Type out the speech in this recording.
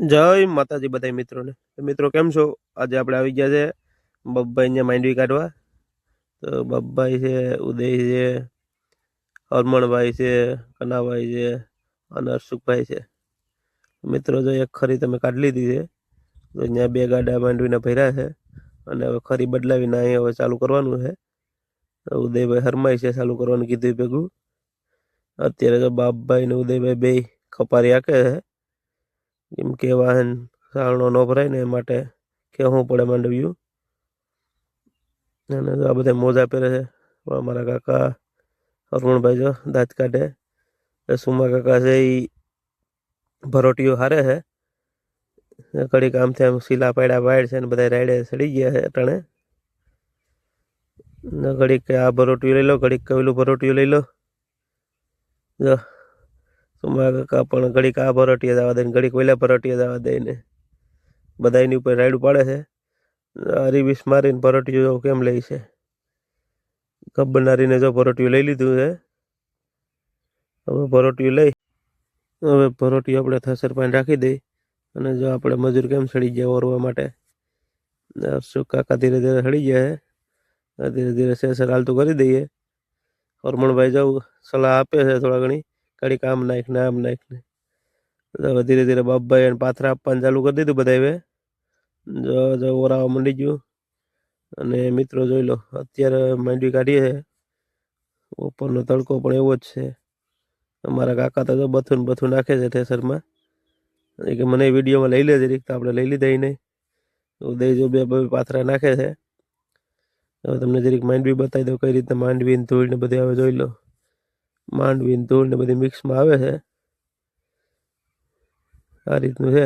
જય માતાજી બધા મિત્રોને. મિત્રો કેમ છો? આજે આપણે આવી ગયા છે બબ્બાઈ અહીંયા માંડવી કાઢવા. તો બબ્બાઈ છે, ઉદય છે, હરમણભાઈ છે, કનાભાઈ છે, અને હર્ષુખભાઈ છે. મિત્રો જો એક ખરી તમે કાઢી લીધી છે, તો અહીંયા બે ગાડા માંડવીને ભર્યા છે, અને હવે ખરી બદલાવીને અહીં હવે ચાલુ કરવાનું છે. ઉદયભાઈ હરમાઈ છે, ચાલુ કરવાનું કીધું ભેગું. અત્યારે તો બાપભાઈ ને ઉદયભાઈ બે ખપારી હાકે છે. કેમ કે વાહન સારણો ન ભરાય ને એ માટે કહેવું પડે માંડવ્યું અને આ બધા મોજા પહેરે છે અમારા કાકા, અરુણભાઈ જો દાંત કાઢે. સુમા કાકા છે એ ભરોટીઓ હારે છે. ઘડીક આમથી આમ શીલા પાડ્યા પાડ છે ને બધા રાયડે સડી ગયા છે અટાણે. ઘડીક આ ભરોટીઓ લઈ લો, ઘડીક કવેલું ભરોટીઓ લઈ લો. જો સુમા કાકા પણ ઘડીક આ ભરોટીએ જવા દે ને ઘડીક ઓલા ભરટીએ જવા દે ને બધા એની ઉપર રાયડું પાડે છે. હરીવીસ મારીને ભરોટીઓ કેમ લે છે? ગબ્બરનારીને જો ભરોટીયું લઈ લીધું છે. હવે ભરોટીયું લઈ, હવે ભરોટીયું આપણે થસર પાણી રાખી દઈ અને જો આપણે મજૂર કેમ સડી જાય ઓરવા માટે? શું કાકા ધીરે ધીરે સડી જાય ધીરે ધીરે સેસર હાલતું કરી દઈએ. હરમણભાઈ જવું સલાહ આપે છે થોડા ઘણી. ઘડીક આમ નાખ ને આમ નાખ ને. ધીરે ધીરે બાપભાઈ એને પાથરા આપવાનું ચાલુ કરી દીધું બધા હવે. જો જો ઓરાવા મંડી ગયું. અને મિત્રો જોઈ લો, અત્યારે માંડવી કાઢીએ છે. ઉપરનો તડકો પણ એવો જ છે. અમારા કાકા તો બથું બથું નાખે છે થેસરમાં. એ કે મને વિડીયોમાં લઈ લે જરીક તો આપણે લઈ લીધા નહીં. ઉદય જો બે બે પાથરા નાખે છે. હવે તમને જરીક માંડવી બતાવી દઉં કઈ રીતે માંડવી ધૂળ ને બધું હવે જોઈ લો. માંડવી ધોળ ને બધી મિક્સમાં આવે છે. આ રીતનું છે.